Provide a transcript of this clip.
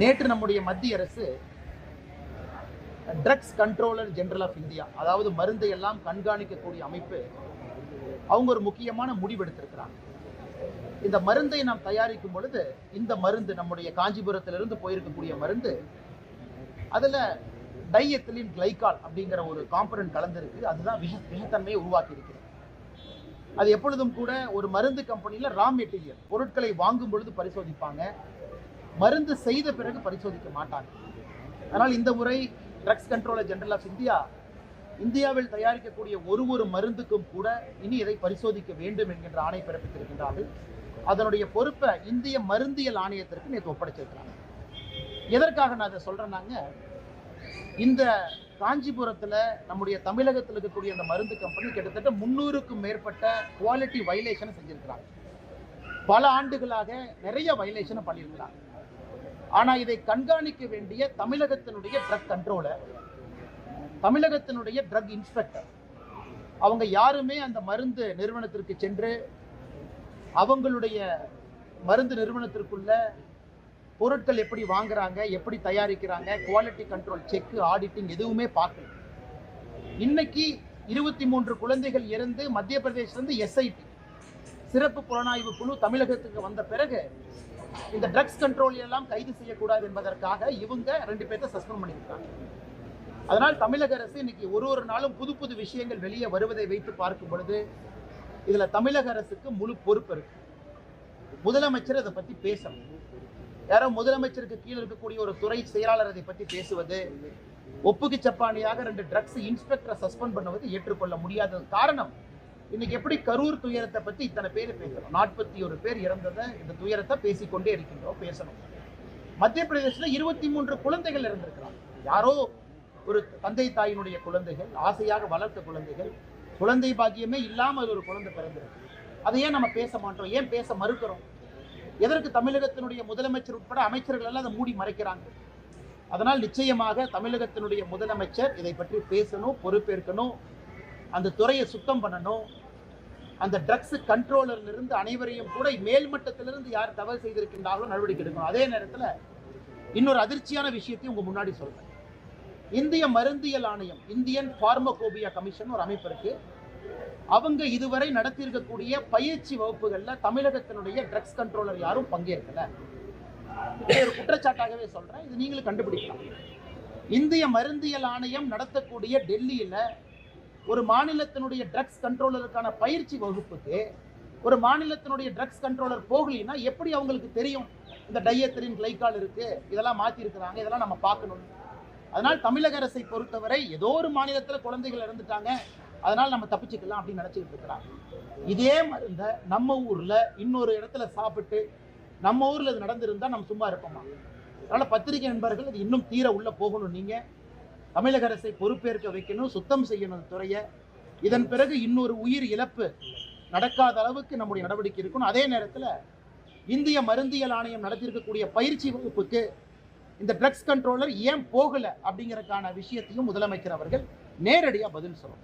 நேற்று நம்முடைய மத்திய அரசு drugs controller general of India அதாவது மருந்தை எல்லாம் கண்காணிக்கக்கூடிய அமைப்பு அவங்க ஒரு முக்கியமான முடிவெடுத்திருக்கிறாங்க. இந்த மருந்தை நாம் தயாரிக்கும் பொழுது இந்த மருந்து நம்முடைய காஞ்சிபுரத்திலிருந்து போயிருக்கக்கூடிய மருந்து அதில் டையத்திலின் கிளைகால் அப்படிங்கிற ஒரு காம்பனன்ட் கலந்துருக்கு. அதுதான் விஷ விஷத்தன்மையை உருவாக்கி இருக்கிறது அது எப்பொழுதும் கூட ஒரு மருந்து கம்பெனியில் ரா மெட்டீரியல் பொருட்களை வாங்கும் பொழுது பரிசோதிப்பாங்க. மருந்து செய்த பிறகு பரிசோதிக்க மாட்டாங்க. அதனால் இந்த முறை drugs controller general of India இந்தியாவில் தயாரிக்கக்கூடிய ஒரு ஒரு மருந்துக்கும் கூட இனி இதை பரிசோதிக்க வேண்டும் என்கின்ற ஆணை பிறப்பித்திருக்கின்றார்கள். அதனுடைய பொறுப்பை இந்திய மருந்தியல் ஆணையத்திற்கு நேற்று ஒப்படைச்சிருக்கிறாங்க. எதற்காக நான் அதை சொல்கிறேன்னாங்க இந்த காஞ்சிபுரத்தில் நம்முடைய தமிழகத்தில் இருக்கக்கூடிய அந்த மருந்து கம்பெனி கிட்டத்தட்ட முந்நூறுக்கும் மேற்பட்ட குவாலிட்டி வைலேஷனை செஞ்சிருக்கிறாங்க. பல ஆண்டுகளாக நிறைய வைலேஷனை பண்ணியிருக்கிறாங்க. ஆனால் இதை கண்காணிக்க வேண்டிய தமிழகத்தினுடைய ட்ரக் கண்ட்ரோலர் தமிழகத்தினுடைய ட்ரக் இன்ஸ்பெக்டர் அவங்க யாருமே அந்த மருந்து நிறுவனத்திற்கு சென்று அவங்களுடைய மருந்து நிறுவனத்திற்குள்ள பொருட்கள் எப்படி வாங்குறாங்க எப்படி தயாரிக்கிறாங்க குவாலிட்டி கண்ட்ரோல் செக்கு ஆடிட்டிங் எதுவுமே பார்க்கல. இன்னைக்கு இருபத்தி மூன்று குழந்தைகள் இறந்து மத்திய பிரதேசிலிருந்து எஸ்ஐடி சிறப்பு புலனாய்வு குழு தமிழகத்துக்கு வந்த பிறகு இந்த ட்ரக்ஸ் கண்ட்ரோல் எல்லாம் கைது செய்யக்கூடாது என்பதற்காக இவங்க ரெண்டு பேர்த்த சஸ்பெண்ட் பண்ணியிருக்காங்க. அதனால் தமிழக அரசு இன்னைக்கு ஒரு ஒரு நாளும் புது புது விஷயங்கள் வெளியே வருவதை வைத்து பார்க்கும் பொழுது இதுல தமிழக அரசுக்கு முழு பொறுப்பு இருக்கு. முதலமைச்சர் அதை பத்தி பேசணும். யாரோ முதலமைச்சருக்கு கீழே இருக்கக்கூடிய ஒரு துறை செயலாளர் அதை பற்றி பேசுவது ஒப்புக்கு சப்பானியாக ரெண்டு ட்ரக்ஸ் இன்ஸ்பெக்டரை சஸ்பெண்ட் பண்ணுவது ஏற்றுக்கொள்ள முடியாத காரணம் இன்னைக்கு எப்படி கரூர் துயரத்தை பத்தி இத்தனை பேர் பேசுறோம்? நாற்பத்தி ஒரு பேர் இறந்ததை இந்த துயரத்தை பேசிக்கொண்டே இருக்கின்றோம் பேசணும். மத்திய பிரதேசத்துல இருபத்தி மூன்று குழந்தைகள் இறந்திருக்கிறாங்க. யாரோ ஒரு தந்தை தாயினுடைய குழந்தைகள் ஆசையாக வளர்த்த குழந்தைகள் குழந்தை பாக்கியமே இல்லாமல் ஒரு குழந்தை பிறந்திருக்கு. அதை ஏன் நம்ம பேச மாட்டோம்? ஏன் பேச மறுக்கிறோம்? எதற்கு தமிழகத்தினுடைய முதலமைச்சர் உட்பட அமைச்சர்கள் எல்லாம் அதை மூடி மறைக்கிறாங்க? அதனால் நிச்சயமாக தமிழகத்தினுடைய முதலமைச்சர் இதை பற்றி பேசணும் பொறுப்பேற்கணும் அந்த துறையை சுத்தம் பண்ணணும். அந்த ட்ரக்ஸ் கண்ட்ரோலர்ல இருந்து அனைவரையும் கூட மேல்மட்டத்திலிருந்து யார் தவறு செய்திருக்கின்றாலும் நடவடிக்கை எடுக்கணும். அதே நேரத்தில் இன்னொரு அதிர்ச்சியான விஷயத்தையும் உங்க முன்னாடி சொல்றேன். இந்திய மருந்தியல் ஆணையம் இந்தியன் ஃபார்மகோபியா கமிஷன் ஒரு அமைப்பு இருக்கு. அவங்க இதுவரை நடத்தியிருக்கக்கூடிய பயிற்சி வகுப்புகளில் தமிழகத்தினுடைய ட்ரக்ஸ் கண்ட்ரோலர் யாரும் பங்கேற்கல. ஒரு குற்றச்சாட்டாகவே சொல்றேன். இது நீங்களும் கண்டுபிடிக்கலாம். இந்திய மருந்தியல் ஆணையம் நடத்தக்கூடிய டெல்லியில ஒரு மாநிலத்தினுடைய ட்ரக்ஸ் கண்ட்ரோலருக்கான பயிற்சி வகுப்புக்கு ஒரு மாநிலத்தினுடைய ட்ரக்ஸ் கண்ட்ரோலர் போகலைன்னா எப்படி அவங்களுக்கு தெரியும் இந்த டையத்திரின் கிளைக்கால் இருக்கு? இதெல்லாம் மாற்றிருக்கிறாங்க இதெல்லாம் நம்ம பார்க்கணும். அதனால் தமிழக அரசை பொறுத்தவரை ஏதோ ஒரு மாநிலத்தில் குழந்தைகள் இறந்துட்டாங்க அதனால் நம்ம தப்பிச்சுக்கலாம் அப்படின்னு நினச்சிக்கிட்டு இருக்கிறாங்க. இதே மருந்த நம்ம ஊரில் இன்னொரு இடத்துல சாப்பிட்டு நம்ம ஊரில் இது நடந்திருந்தால் நம்ம சும்மா இருப்போமா? அதனால் பத்திரிகை நண்பர்கள் இது இன்னும் தீர உள்ளே போகணும் நீங்கள் தமிழக அரசை பொறுப்பேற்க வைக்கணும் சுத்தம் செய்யணும் துறையை. இதன் பிறகு இன்னொரு உயிர் இழப்பு நடக்காத அளவுக்கு நம்முடைய நடவடிக்கை இருக்கணும். அதே நேரத்தில் இந்திய மருந்தியல் ஆணையம் நடத்தியிருக்கக்கூடிய பயிற்சி வகுப்புக்கு இந்த ட்ரக்ஸ் கண்ட்ரோலர் ஏன் போகலை அப்படிங்கிறதுக்கான விஷயத்தையும் முதலமைச்சர் அவர்கள் நேரடியாக பதில் சொல்லணும்.